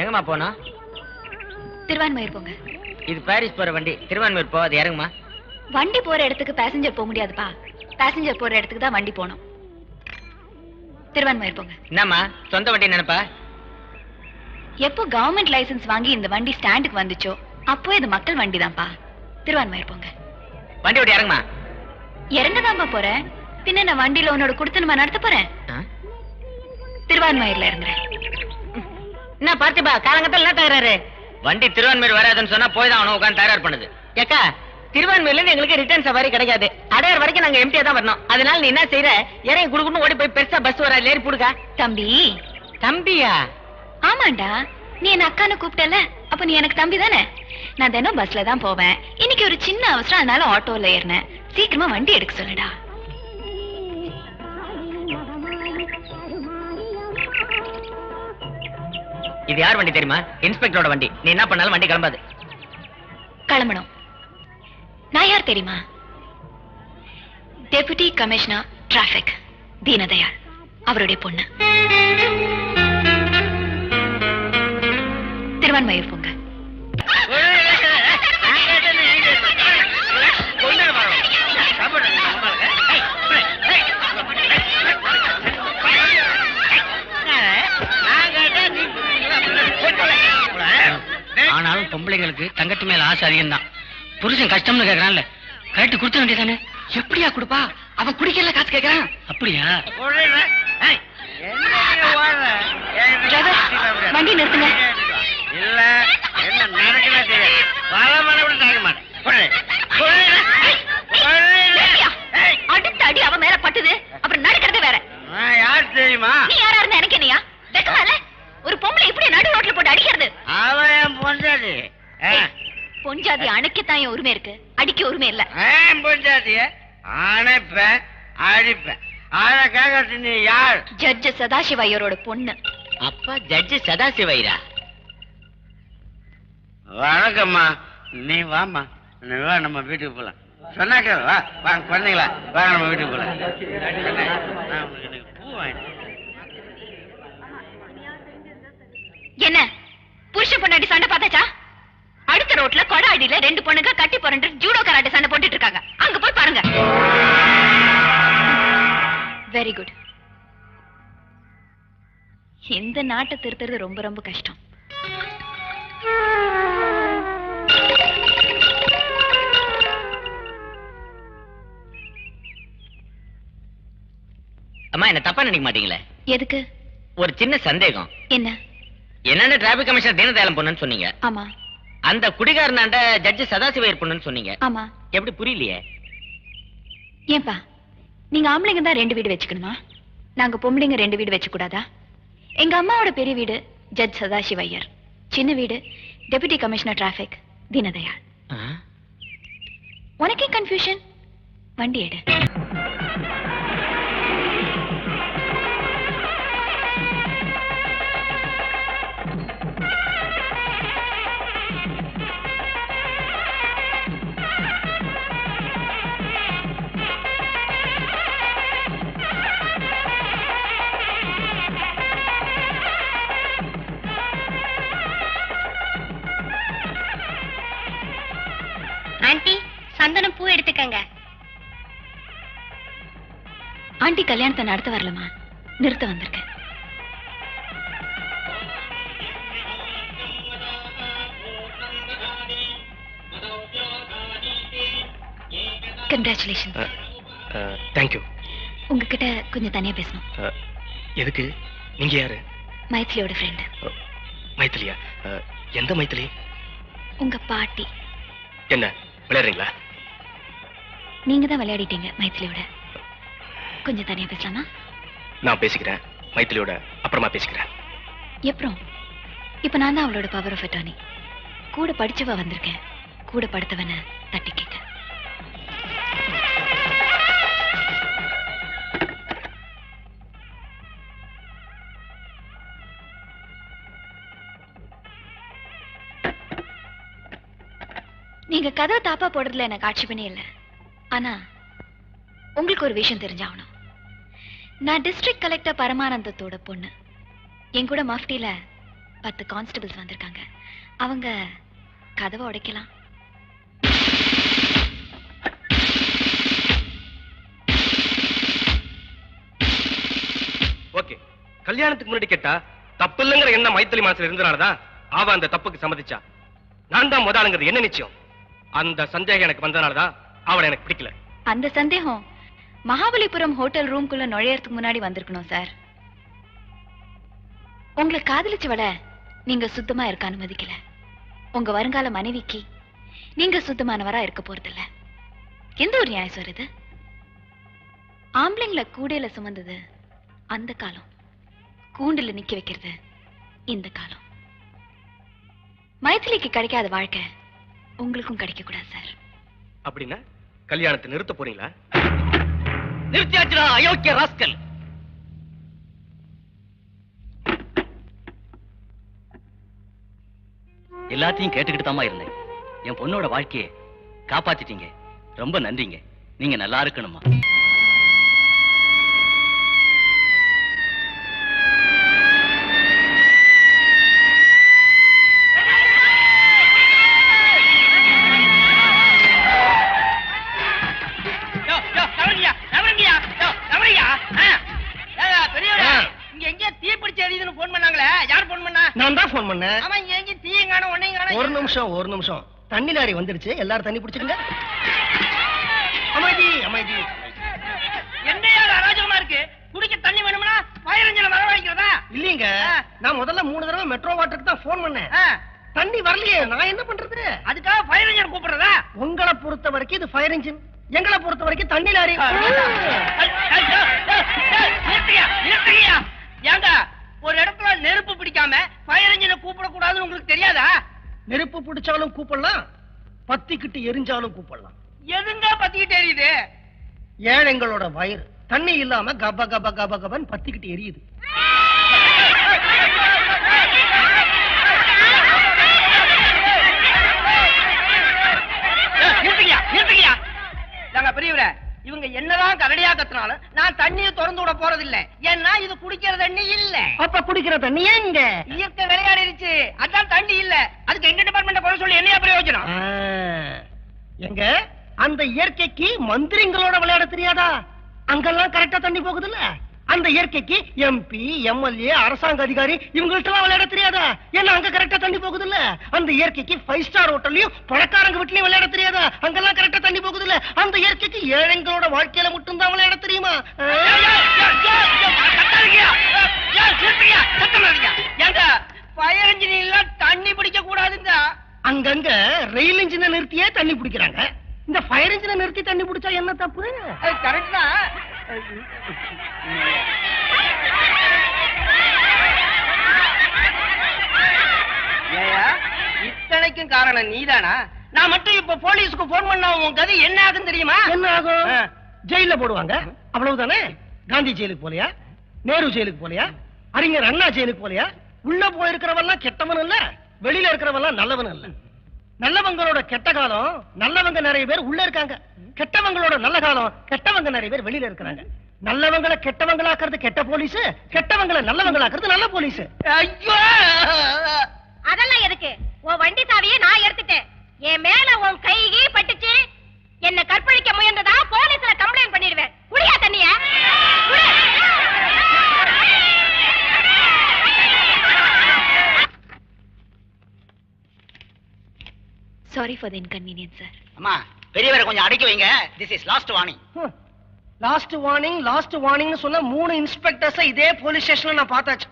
எங்கம்மா போனோம் திருவான்மயூர் போங்க. இது பாரிஸ் போற வண்டி. திருவான்மூர் போகாது இறங்குமா? வண்டி போற இடத்துக்கு பேசஞ்சர் போக முடியாதுப்பா. பேசஞ்சர் போற இடத்துக்கு தான் வண்டி போகணும். திருவான்மயூர் போங்க. என்னம்மா சொந்த வண்டி நினைப்பா? எப்போ கவர்மெண்ட் லைசென்ஸ் வாங்கி இந்த வண்டி ஸ்டாண்டுக்கு வந்துச்சோ அப்போ இது மக்கள் வண்டி தான்ப்பா திருவான்மயூர் போங்க. வண்டி ஓட்டி இறங்குமா? இறங்கதான்ப்பா போறேன். பின்ன நான் வண்டியில உன்னோட கொடுத்து நடத்த போறேன்? திருவான்மயூர்ல இறங்குறேன் என்ன பார்த்திபா காலங்கத்தில் என்ன தகராறு? வண்டி திருவான்மூர் வராதுன்னு சொன்னா போய் தான் அவனை உட்காந்து தயார் பண்ணுது. ஏக்கா திருவான்மூர்ல இருந்து எங்களுக்கு ரிட்டர்ன் சவாரி கிடைக்காது. அடையார் வரைக்கும் நாங்க எம்டியா தான் வரணும். அதனால நீ என்ன செய்யற இறங்கி குடுக்குன்னு ஓடி போய் பெருசா பஸ் வர ஏறி போடுக்கா? தம்பி. தம்பியா? ஆமாண்டா. நீ என்ன அக்கான்னு கூப்பிட்டல? அப்ப நீ எனக்கு தம்பி தானே? நான் தினம் பஸ்ல தான் போவேன். இன்னைக்கு ஒரு சின்ன அவசரம் அதனால ஆட்டோல ஏறினேன். சீக்கிரமா வண்டி எடுக்க சொல்லுடா. இது யார் வண்டி தெரியுமா? இன்ஸ்பெக்டரோட வண்டி. நீ என்ன பண்ணாலும் வண்டி கிளம்பாது. கிளம்பணும். நான் யார் தெரியுமா? டெபுட்டி கமிஷனர் டிராபிக் தீனதயாள் அவருடைய பொண்ணு. திருவான்மயூர் போங்க. பொம்பளைங்களுக்கு தங்கத்து மேல ஆசை அதிகம் தான் புருஷன் கஷ்டம்னு கேக்குறான்ல. கரெக்ட் கொடுத்த வேண்டியதானே எப்படியா கொடுப்பா? அவன் குடிக்கல காசு கேக்குறான். அப்படியா? வண்டி நிறுத்துங்க. இல்ல என்ன தெரியாது பல மணி தாங்க மாட்டேன். அடுத்த அடி அவன் மேல பட்டுது. அப்புறம் நடக்கிறது வேற. யார் தெரியுமா? நீ யாரா இருந்தா எனக்கு என்னையா? வெக்கமால பொம்பளை இப்படி நடு ரோட்ல போட்டு அடிக்கிறது? அவன் ஆ, பொஞ்சாதி அணைக்கத்தான் என் உரிமை இருக்கு. அடிக்க உரிமை இல்ல. பொண்டாட்டிய அணைப்பேன் அடிப்பேன். கேட்கறது நீ யார்? ஜட்ஜ் சதாசிவ ஐயரோட பொண்ணு. அப்பா ஜட்ஜி சதாசிவைரா? வணக்கம்மா. நீ வாம்மா. நீ வா நம்ம வீட்டுக்கு போலாம். சொன்னாக்க வா. வாங்க குழந்தைங்களா வா நம்ம வீட்டுக்கு போலாம். பூ வாங்கிட்டு என்ன? புருஷன் பொண்டாட்டி சண்டை பார்த்தாச்சா? அடுத்த ரோட்ல கொடை அடியில ரெண்டு பொண்ணுங்க கட்டி புரண்டு ஜூடோ கராட்டே சண்டை போட்டுட்டு இருக்காங்க. அங்க போய் பாருங்க. வெரி குட் இந்த நாட்டை திருத்துறது ரொம்ப ரொம்ப கஷ்டம். அம்மா என்ன தப்பா நினைக்க மாட்டீங்களே? எதுக்கு? ஒரு சின்ன சந்தேகம். என்ன? என்னென்ன டிராபிக் கமிஷனர் தீனதயாளன் பொண்ணுன்னு சொன்னீங்க? ஆமா. அந்த குடிகாரனாண்ட ஜட்ஜி சதாசிவையர் பொண்ணுன்னு சொன்னீங்க. ஆமா. எப்படி புரியலையே? ஏன்பா நீங்க ஆம்பளைங்க தான் ரெண்டு வீடு வச்சுக்கணுமா? நாங்க பொம்பளைங்க ரெண்டு வீடு வச்சு கூடாதா எங்க அம்மாவோட பெரிய வீடு ஜட்ஜ் சதாசிவையர் சின்ன வீடு டெபுட்டி கமிஷனர் டிராபிக் தீனதயாள்? உனக்கே கன்ஃபியூஷன் வண்டி எடு. ஆண்டி சந்தனம் பூ எடுத்துக்கங்க. ஆண்டி கல்யாணத்தை நடத்த வரலமா நிறுத்த வந்திருக்கேன். கங்க்ராச்சுலேஷன் தேங்க்யூ உங்ககிட்ட கொஞ்சம் தனியா பேசணும். எதுக்கு? நீங்க யாரு? மைத்லியோட ஃப்ரெண்டு மைத்திலியா? அஹ், எந்த மைத்திலி? உங்க பாட்டி. என்ன? விளையாடுறீங்களா? நீங்க தான் விளையாடிட்டீங்க மைத்லியோட கொஞ்சம் தனியா பேசலாமா? நான் பேசிக்கிறேன் மைத்திலியோட அப்புறமா பேசிக்கிறேன். எப்பறம் இப்ப நான் தான் அவளோட பவர் ஆஃப் அட்டானி கூட படிச்சவ வந்திருக்கேன் கூட படுத்தவன தட்டி கேட்க நீங்க கதவை தாப்பா போடுறதுல எனக்கு ஆட்சேபனே இல்லை. ஆனா உங்களுக்கு ஒரு விஷயம் தெரிஞ்சாகணும். நான் டிஸ்ட்ரிக்ட் கலெக்டர் பரமானந்தத்தோட பொண்ணு. என் கூட மஃப்டில பத்து கான்ஸ்டபிள்ஸ் வந்திருக்காங்க. அவங்க கதவை உடைக்கலாம். ஓகே. கல்யாணத்துக்கு முன்னாடி கேட்டா தப்பு இல்லைங்கிற என்ன மைத்திலி மனசுல இருந்தனாலதான் அவ அந்த தப்புக்கு சம்மதிச்சா. நான் தான் முதலுங்கிறது என்ன நிச்சயம்? அந்த சந்தேகம் எனக்கு வந்தனாலதான் அவளை எனக்கு பிடிக்கல. அந்த சந்தேகம் மகாபலிபுரம் ஹோட்டல் ரூம்குள்ள நுழையறதுக்கு முன்னாடி வந்திருக்கணும் சார். உங்களை காதலிச்சவள நீங்க சுத்தமா இருக்க அனுமதிக்கல. உங்க வருங்கால மனைவிக்கு நீங்க சுத்தமானவரா இருக்க போறதில்ல. எந்த ஒரு நியாயம் சார் இது? ஆம்பளைங்கள கூடையில சுமந்தது அந்த காலம். கூண்டுல நிக்க வைக்கிறது இந்த காலம். மைத்திலிக்கு கிடைக்காத வாழ்க்கை உங்களுக்கும் கிடைக்கக்கூடாது சார். அப்படின்னா கல்யாணத்தை நிறுத்த போறீங்களா? நிறுத்தியாச்சுடா அயோக்கிய ராஸ்கல். எல்லாத்தையும் கேட்டுக்கிட்டு தாமா இருந்தேன். என் பொண்ணோட வாழ்க்கையை காப்பாத்திட்டீங்க. ரொம்ப நன்றிங்க. நீங்க நல்லா இருக்கணுமா எரியுதுன்னு போன் பண்ணாங்களே யார் போன் பண்ணா நான் தான் ஃபோன் பண்ணேன் ஆமா இங்க எங்க தீயும் காணோம் ஒன்னையும் காணோம் ஒரு நிமிஷம் ஒரு நிமிஷம் தண்ணி லாரி வந்துருச்சு எல்லாரும் தண்ணி பிடிச்சிருங்க அமைதி அமைதி என்ன அராஜகமா இருக்கு குடிக்க தண்ணி வேணும்னா ஃபயர் இன்ஜின வரவழைக்கிறதா இல்லீங்க. நான் முதல்ல மூணு தடவை மெட்ரோ வாட்டருக்கு தான் ஃபோன் பண்ணேன் தண்ணி வரலையே நான் என்ன பண்றது அதுக்காக ஃபயர் இன்ஜின் கூப்பிடுறதா உங்களை பொறுத்த வரைக்கும் இது ஃபயர் இன்ஜின் எங்களை பொறுத்த வரைக்கும் தண்ணி லாரி ஏங்க ஒரு இடத்துல நெருப்பு பிடிக்காம ஃபயர் இன்ஜினை கூப்பிட கூடாதுன்னு உங்களுக்கு தெரியாதா? நெருப்பு பிடிச்சாலும் கூப்பிடலாம் பத்திக்கிட்டு எரிஞ்சாலும் கூப்பிடலாம். எதுங்க பத்திக்கிட்டு எரியுது? ஏழைங்களோட வயிறு தண்ணி இல்லாம கப கப கப கபன் பத்திக்கிட்டு எரியுது. கத்துனாலும் நான் தண்ணியை திறந்து விட போறதில்ல. ஏன்னா இது குடிக்கிற தண்ணி இல்ல. அப்ப குடிக்கிற தண்ணி எங்க? இயற்கை விளையாடிருச்சு. அதான் தண்ணி இல்ல. அதுக்கு எங்க டிபார்ட்மெண்ட் குறை சொல்லி என்னையா பிரயோஜனம்? எங்க? அந்த இயற்கைக்கு மந்திரிங்களோட விளையாட தெரியாதா? அங்கெல்லாம் கரெக்டா தண்ணி போகுதுல்ல? அந்த இயற்கைக்கு எம்பி எம்எல்ஏ அரசாங்க அதிகாரி இவங்கள்ட்ட எல்லாம் விளையாட தெரியாதா? ஏன்னா அங்க கரெக்டா தண்ணி போகுதுல்ல? அந்த இயற்கைக்கு ஃபைவ் ஸ்டார் ஹோட்டல்லையும் பணக்காரங்க வீட்லயும் விளையாட தெரியாதா? அங்கெல்லாம் கரெக்டா தண்ணி போகுதுல்ல? அந்த இயற்கைக்கு ஏழைங்களோட வாழ்க்கையில மட்டும்தான் விளையாட தெரியுமா? ஆ? தண்ணி பிடிக்க கூடாதுங்க. அங்கங்க ரயில் இன்ஜினை நிறுத்தியே தண்ணி பிடிக்கிறாங்க. இந்த ஃபயர் இன்ஜினை நிறுத்தி தண்ணி பிடிச்சா என்ன தப்பு? கரெக்ட் தான். இத்தனைக்கும் காரணம் நீதானா? நான் மட்டும் இப்ப போலீஸ்க்கு போன் பண்ணா உன் கதை என்ன ஆகும் தெரியுமா? என்ன ஆகும். ஜெயில போடுவாங்க. அவ்வளவுதானே? காந்தி ஜெயிலுக்கு போலையா? நேரு ஜெயிலுக்கு போலையா? அறிஞர் அண்ணா ஜெயிலுக்கு போலையா? உள்ள போயிருக்கிறவெல்லாம் கெட்டவன் இல்ல வெளியில இருக்கிறவெல்லாம் நல்லவன் இல்ல. நல்லவங்களோட கெட்ட காலம் நல்லவங்க நிறைய பேர் உள்ள இருக்காங்க. கெட்டவங்களோட நல்ல காலம் கெட்டவங்க நிறைய பேர் வெளியில இருக்கிறாங்க. நல்லவங்களை கெட்டவங்களாக்குறது கெட்ட போலீஸ் கெட்டவங்களை நல்லவங்களாக்குறது நல்ல போலீஸ். ஐயோ! அதெல்லாம் எதுக்கு? உன் வண்டி சாவியை நான் எடுத்துட்டேன். என் மேல உன் கைகி பட்டுச்சு. என்ன கற்பழிக்க முயன்றதா போலீஸ்ல கம்ப்ளைண்ட் பண்ணிடுவேன். குடியா தண்ணிய? Sorry for the inconvenience sir அம்மா பெரியவரை கொஞ்சம் அடக்கி வைங்க. This is last warning last warning last வார்னிங்னு சொன்ன மூணு இன்ஸ்பெக்டர்ஸ் இதே போலீஸ் ஸ்டேஷன்ல நான் பார்த்தாச்சு.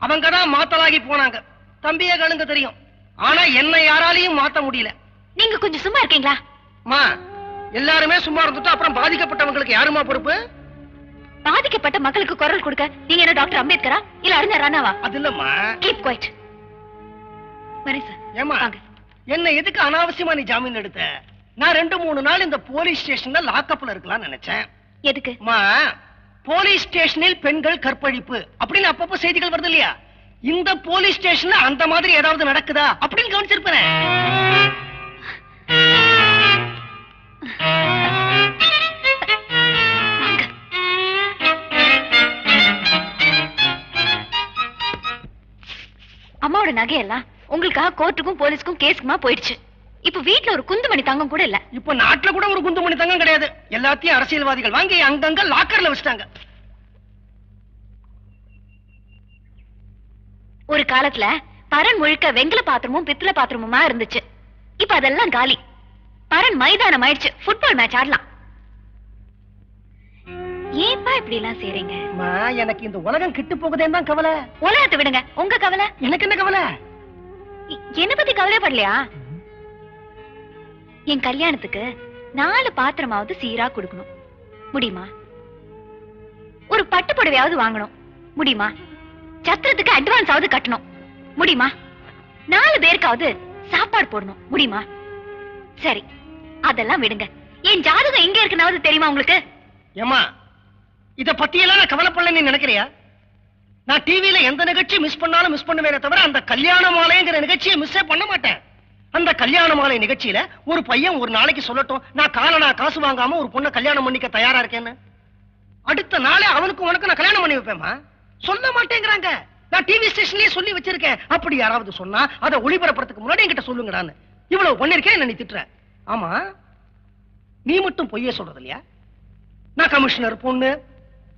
அவங்க தான் மாத்தலாகி போனாங்க. தம்பியே கணுங்க தெரியும். ஆனா என்ன யாராலையும் மாத்த முடியல. நீங்க கொஞ்சம் சும்மா இருக்கீங்களா? அம்மா எல்லாருமே சும்மா இருந்துட்டு அப்புறம் பாதிக்கப்பட்டவங்களுக்கு யாருமா பொறுப்பு? பாதிக்கப்பட்ட மக்களுக்கு குரல் கொடுக்க நீங்க என்ன டாக்டர் அம்பேத்கரா? இல்ல அறிஞர் ராணாவா? அது இல்லம்மா. கீப் குவைட் வரேன் சார் ஏமா வாங்க. என்ன எதுக்கு அனாவசியமா நீ ஜாமீன் எடுத்த? நான் ரெண்டு மூணு நாள் இந்த போலீஸ் ஸ்டேஷன்ல லாக்அப்ல இருக்கலாம்னு நினைச்சேன். எதுக்கு? போலீஸ் ஸ்டேஷனில் பெண்கள் கற்பழிப்பு அப்படின்னு அப்பப்போ செய்திகள் வருது இல்லையா? இந்த போலீஸ் ஸ்டேஷன்ல அந்த மாதிரி ஏதாவது நடக்குதா அப்படின்னு கவனிச்சிருப்பேன். அம்மாவோட நகையெல்லாம் உங்களுக்காக கோர்ட்டுக்கும் போலீஸ்க்கும் கேஸுக்குமா போயிடுச்சு. இப்ப வீட்ல ஒரு குந்துமணி தங்கம் கூட இல்ல. இப்ப நாட்டுல கூட ஒரு குண்டு மணி தங்கம் கிடையாது. எல்லாத்தையும் அரசியல்வாதிகள் வாங்கி அங்கங்க லாக்கர்ல வச்சுட்டாங்க. ஒரு காலத்துல பரன் முழுக்க வெங்கல பாத்திரமும் பித்தளை பாத்திரமுமா இருந்துச்சு. இப்ப அதெல்லாம் காலி. பரன் மைதானம் ஆயிடுச்சு. ஃபுட்பால் மேட்ச் ஆடலாம். ஏன்பா இப்படி எல்லாம் செய்றீங்க எனக்கு இந்த உலகம் கிட்டு போகுதேன்னு தான் கவலை. உலகத்தை விடுங்க. உங்க கவலை? எனக்கு என்ன கவலை? என்ன பத்தி கவலைப்படலையா என் கல்யாணத்துக்கு நாலு பாத்திரமாவது சீரா கொடுக்கணும். முடியுமா? ஒரு பட்டு புடவையாவது வாங்கணும். முடியுமா? சத்திரத்துக்கு அட்வான்ஸ் ஆவது கட்டணும். முடியுமா? நாலு பேருக்காவது சாப்பாடு போடணும். முடியுமா? சரி அதெல்லாம் விடுங்க. என் ஜாதகம் எங்க இருக்குனாவது தெரியுமா உங்களுக்கு? ஏமா இத பத்தி எல்லாம் நான் கவலைப்படல நீ நினைக்கிறியா? நான் டிவியில எந்த நிகழ்ச்சி மிஸ் பண்ணாலும் மிஸ் பண்ணுவேனே தவிர அந்த கல்யாண மாலைங்கிற நிகழ்ச்சியை மிஸ்ஸே பண்ண மாட்டேன். அந்த கல்யாண மாலை நிகழ்ச்சியில ஒரு பையன் ஒரு நாளைக்கு சொல்லட்டும் நான் காலனா காசு வாங்காம ஒரு பொண்ணை கல்யாணம் பண்ணிக்க தயாரா இருக்கேன்னு. அடுத்த நாளே அவனுக்கு உனக்கு நான் கல்யாணம் பண்ணி வைப்பேமா சொல்ல மாட்டேங்கிறாங்க. நான் டிவி ஸ்டேஷன்லயே சொல்லி வச்சிருக்கேன். அப்படி யாராவது சொன்னா அதை ஒளிபரப்புறதுக்கு முன்னாடி என்கிட்ட சொல்லுங்கடான்னு. இவ்வளவு பண்ணிருக்கேன் என்ன நீ திட்டுற. ஆமா நீ மட்டும் பொய்யே சொல்றது இல்லையா நான் கமிஷனர் பொண்ணு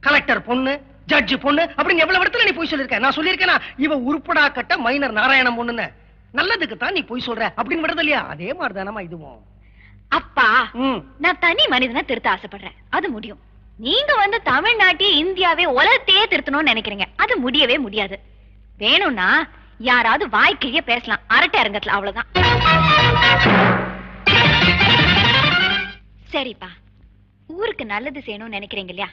கலெக்டர் பொண்ணு ஜட்ஜ் பொண்ணு அப்படின்னு எவ்வளவு இடத்துல நீ போய் சொல்லிருக்க? நான் சொல்லியிருக்கேனா? இவ உருப்படா கட்ட மைனர் நாராயணம் பொண்ணுன்னு. நல்லதுக்கு தான் நீ போய் சொல்ற அப்படின்னு விடுறது இல்லையா? அதே மாதிரி தானமா இதுவும். அப்பா நான் தனி மனிதனை திருத்த ஆசைப்படுறேன். அது முடியும். நீங்க வந்து தமிழ்நாட்டையே இந்தியாவே உலகத்தையே திருத்தணும்னு நினைக்கிறீங்க. அது முடியவே முடியாது. வேணும்னா யாராவது வாய்க்கையே பேசலாம். அரட்டை அரங்கத்துல அவ்வளவுதான். சரிப்பா. ஊருக்கு நல்லது செய்யணும்னு நினைக்கிறீங்க இல்லையா?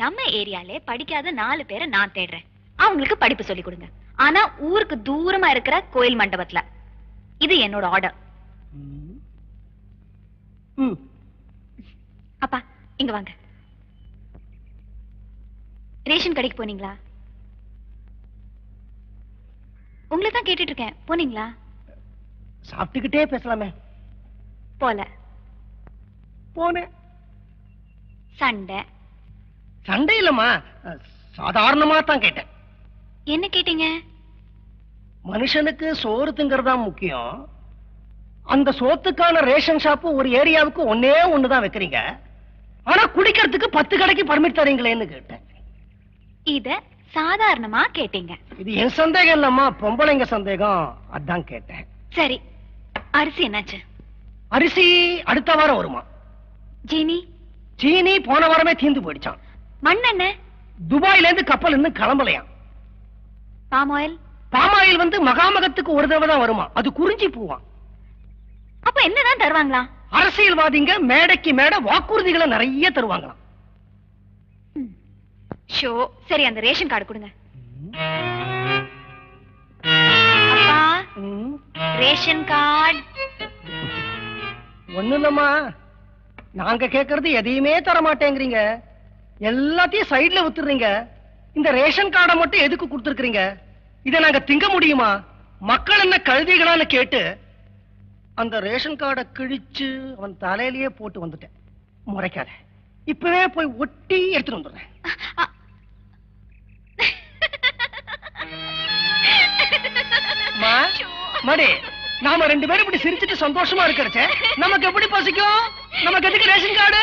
நம்ம ஏரியாலே படிக்காத நாலு பேரை நான் தேடுறேன். அவங்களுக்கு படிப்பு சொல்லி கொடுங்க. ஆனா ஊருக்கு தூரமா இருக்கிற கோயில் மண்டபத்துல. இது என்னோட ஆர்டர் அப்பா இங்க வாங்க. ரேஷன் கடைக்கு போனீங்களா? உங்களை தான் கேட்டுட்டு இருக்கேன். போனீங்களா? சாப்பிட்டுக்கிட்டே பேசலாமே. போல. போனேன். சண்டை. சண்டை இல்லம்மா சாதாரணமா தான் கேட்டேன். என்ன கேட்டீங்க? மனுஷனுக்கு சோறு திங்கறதா முக்கியம். அந்த சோத்துக்கான ரேஷன் ஷாப்பு ஒரு ஏரியாவுக்கு ஒன்னே ஒண்ணுதான் வைக்கிறீங்க. ஆனா குடிக்கிறதுக்கு பத்து கடைக்கு பர்மிட் தரீங்களேன்னு கேட்டேன். இத சாதாரணமா கேட்டீங்க. இது என் சந்தேகம் இல்லம்மா பொம்பளைங்க சந்தேகம். அதான் கேட்டேன். சரி அரிசி என்னாச்சு? அரிசி அடுத்த வாரம் வருமா? ஜீனி? சீனி போன வாரமே தீந்து போயிடுச்சான் மண்ணெண்ணெய் துபாயில இருந்து கப்பல் இன்னும் கிளம்பலையாம் பாம் ஆயில்? பாமாயில் வந்து மகாமகத்துக்கு ஒரு தடவை தான் வருமா? அது குறிஞ்சி பூவான் அப்ப என்னதான் தருவாங்களா? அரசியல்வாதிங்க மேடைக்கு மேடை வாக்குறுதிகளை நிறைய தருவாங்களாம். ஷோ சரி அந்த ரேஷன் கார்டு கொடுங்க. அப்பா. Ration card. ஒண்ணும் இல்லம்மா. நாங்க கேக்குறது எதையுமே தர மாட்டேங்கிறீங்க எல்லாத்தையும் சைடுல வித்துறீங்க இந்த ரேஷன் கார்டை மட்டும் எதுக்கு கொடுத்துருக்கீங்க இதை நாங்க திங்க முடியுமா? மக்கள் என்ன கழுதிகளான்னு கேட்டு அந்த ரேஷன் கார்டை கிழிச்சு அவன் தலையிலேயே போட்டு வந்துட்டேன். முறைக்காத. இப்பவே போய் ஒட்டி எடுத்துட்டு வந்துடுறேன். மடி நாம ரெண்டு பேரும் இப்படி சிரிச்சுட்டு சந்தோஷமா இருக்கிறச்சே நமக்கு எப்படி பசிக்கும்? நமக்கு எதுக்கு ரேஷன் கார்டு?